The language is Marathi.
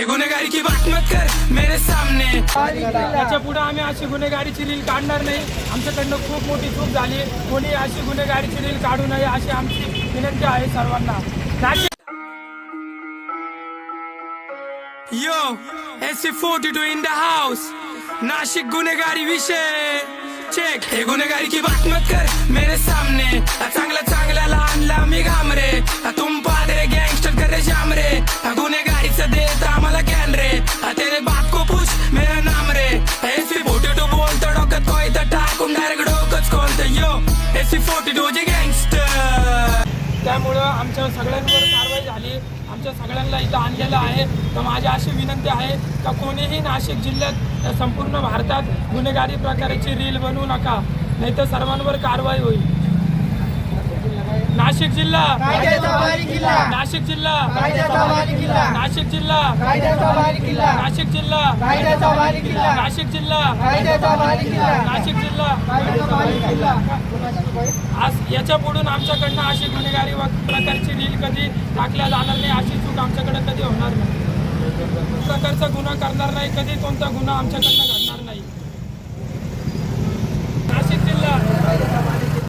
ये गुनेगारी की बात मत कर मेरे सामने. त्याच्या पुढे आम्ही अशी गुन्हेगारीची रील काढणार नाही. आमच्याकडनं खूप मोठी चूक झाली कोणी अशी गुन्हेगारीची रील काढू नये अशी आमची विनंती आहे सर्वांना. Nashik yo S forty two in the house Nashik गुनेगारी विषय. चेक हे गुनेगारी की बात मत कर मेरे सामने. S forty two J gangster त्यामुळं आमच्या सगळ्यांवर कारवाई झाली. आमच्या सगळ्यांना इथं आणलेलं आहे. तर माझी अशी विनंती आहे का कोणीही नाशिक जिल्ह्यात या संपूर्ण भारतात गुन्हेगारी प्रकाराची रील बनवू नका. नाहीतर सर्वांवर कारवाई होईल. नाशिक जिल्हा. नाशिक जिल्हा. नाशिक जिल्हा. नाशिक जिल्हा. नाशिक जिल्हा. नाशिक जिल्हा. आज याच्या पुढून आमच्याकडनं अशी गुन्हेगारी व प्रकारची रील कधी टाकल्या जाणार नाही अशी चूक आमच्याकडे कधी होणार नाही. प्रकारचा गुन्हा करणार नाही कधी कोणता गुन्हा आमच्याकडनं